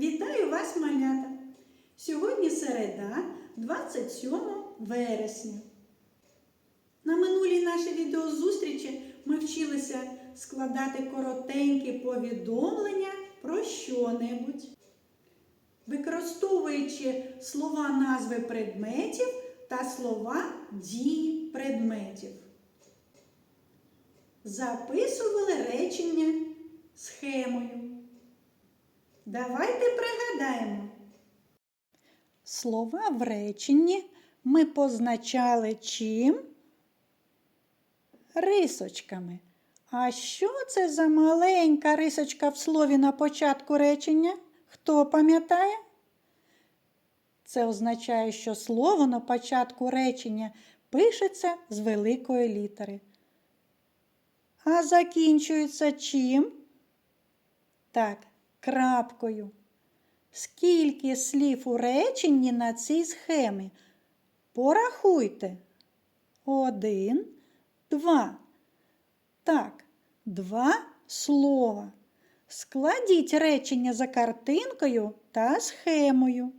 Вітаю вас, малята! Сьогодні середа, 27 вересня. На минулій нашій відеозустрічі ми вчилися складати коротенькі повідомлення про що-небудь. Використовуючи слова назви предметів та слова дії предметів. Записували речення. Давайте пригадаємо. Слова в реченні ми позначали чим? Рисочками. А що це за маленька рисочка в слові на початку речення? Хто пам'ятає? Це означає, що слово на початку речення пишеться з великої літери. А закінчується чим? Так, крапкою. Скільки слів у реченні на цій схемі? Порахуйте. Один, два. Так, два слова. Складіть речення за картинкою та схемою.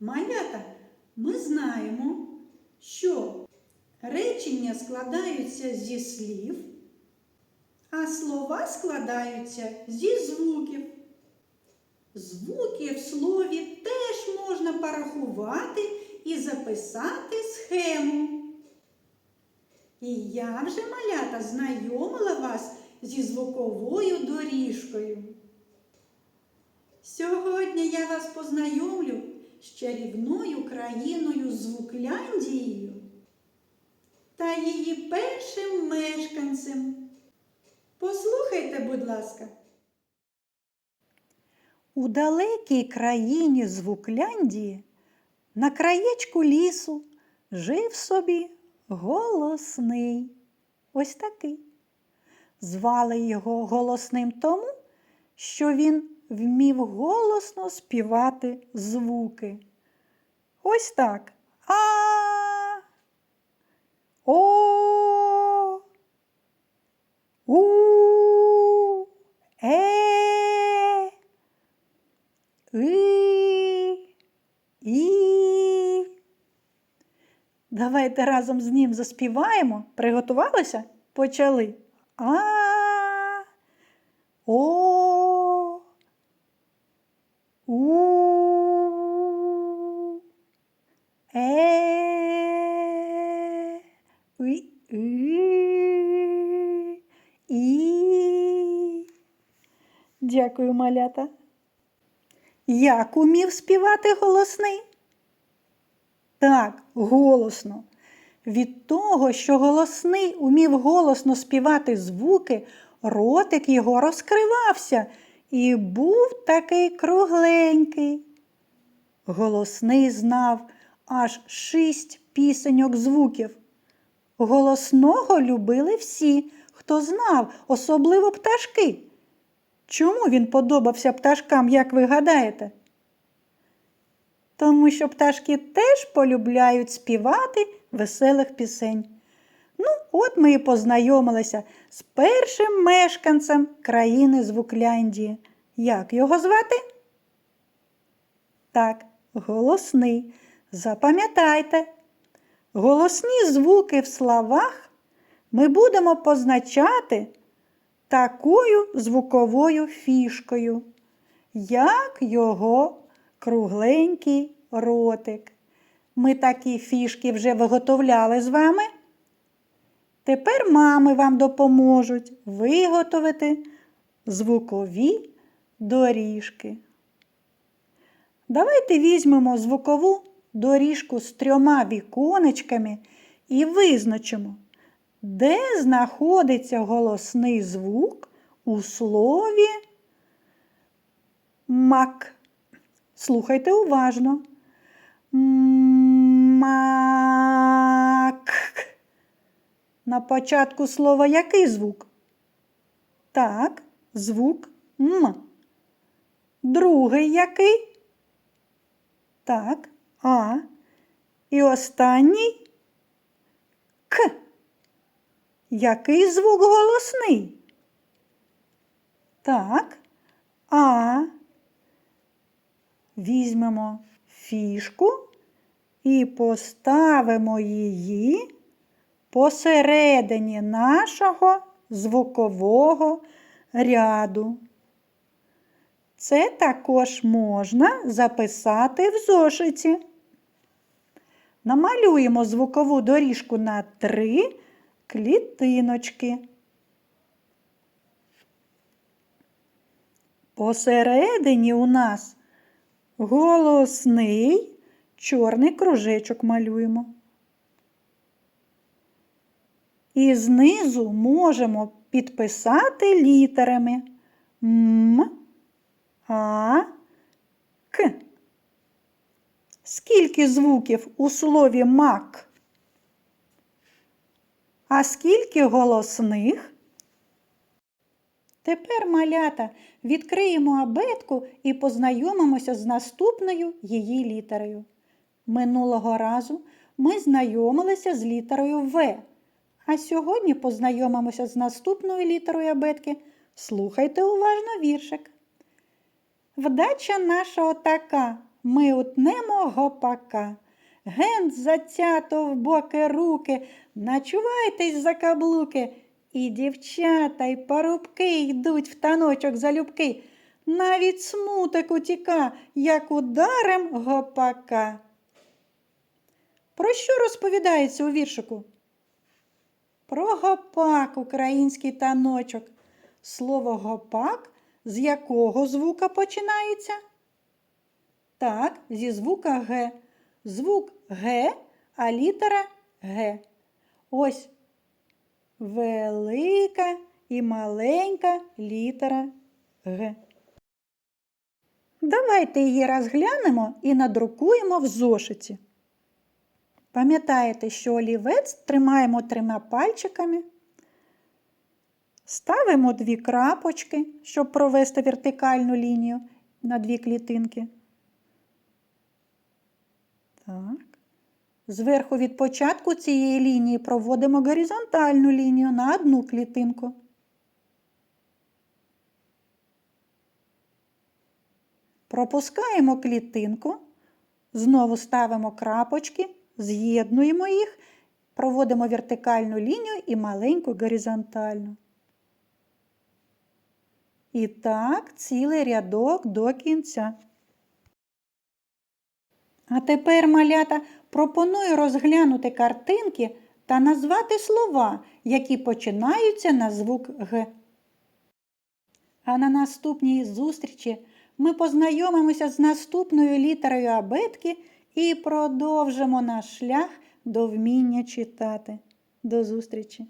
Малята, ми знаємо, що речення складаються зі слів, а слова складаються зі звуків. Звуки в слові теж можна порахувати і записати схему. І я вже малята знайомила вас зі звуковою доріжкою. Сьогодні я вас познайомлю з чарівною країною Звукляндією та її першим мешканцем. Послухайте, будь ласка. У далекій країні Звукляндії на краєчку лісу жив собі голосний. Ось такий. Звали його голосним тому, що він вмів голосно співати звуки. Ось так. А. О. У. Е. И. І. Давайте разом з ним заспіваємо. Приготувалися? Почали. А. О. У. Е. И. И. І. Дякую, малята. Як умів співати голосний? Так, голосно. Від того, що голосний умів голосно співати звуки, ротик його розкривався і був такий кругленький. Голосний знав аж шість пісеньок звуків. Голосного любили всі, хто знав, особливо пташки. Чому він подобався пташкам, як ви гадаєте? Тому що пташки теж полюбляють співати веселих пісень. Ну, от ми і познайомилися з першим мешканцем країни Звукляндії. Як його звати? Так, голосний. Запам'ятайте, голосні звуки в словах ми будемо позначати такою звуковою фішкою, як його кругленький ротик. Ми такі фішки вже виготовляли з вами. Тепер мами вам допоможуть виготовити звукові доріжки. Давайте візьмемо звукову доріжку з трьома віконечками і визначимо, де знаходиться голосний звук у слові мак. Слухайте уважно. Мак. На початку слова який звук? Так, звук М. Другий який? Так, А. І останній К. Який звук голосний? Так. А. Візьмемо фішку і поставимо її посередині нашого звукового ряду. Це також можна записати в зошиті. Намалюємо звукову доріжку на три клітиночки. Посередині у нас голосний чорний кружечок малюємо. І знизу можемо підписати літерами М, А, К. Скільки звуків у слові мак? А скільки голосних? Тепер, малята, відкриємо абетку і познайомимося з наступною її літерою. Минулого разу ми знайомилися з літерою В. А сьогодні познайомимося з наступною літерою абетки. Слухайте уважно віршик. Вдача наша отака, ми утнемо гопака. Ген затято в боки руки, начувайтесь за каблуки. І дівчата, й парубки йдуть в таночок залюбки. Навіть смуток утіка, як ударем гопака. Про що розповідається у віршику? Про гопак, український таночок. Слово гопак з якого звука починається? Так, зі звука Г. Звук Г, а літера Г. Ось велика і маленька літера Г. Давайте її розглянемо і надрукуємо в зошиті. Пам'ятаєте, що олівець тримаємо трьома пальчиками, ставимо дві крапочки, щоб провести вертикальну лінію на дві клітинки. Так. Зверху від початку цієї лінії проводимо горизонтальну лінію на одну клітинку. Пропускаємо клітинку, знову ставимо крапочки, з'єднуємо їх, проводимо вертикальну лінію і маленьку горизонтальну. І так, цілий рядок до кінця. А тепер, малята, пропоную розглянути картинки та назвати слова, які починаються на звук Г. А на наступній зустрічі ми познайомимося з наступною літерою абетки і продовжимо наш шлях до вміння читати. До зустрічі!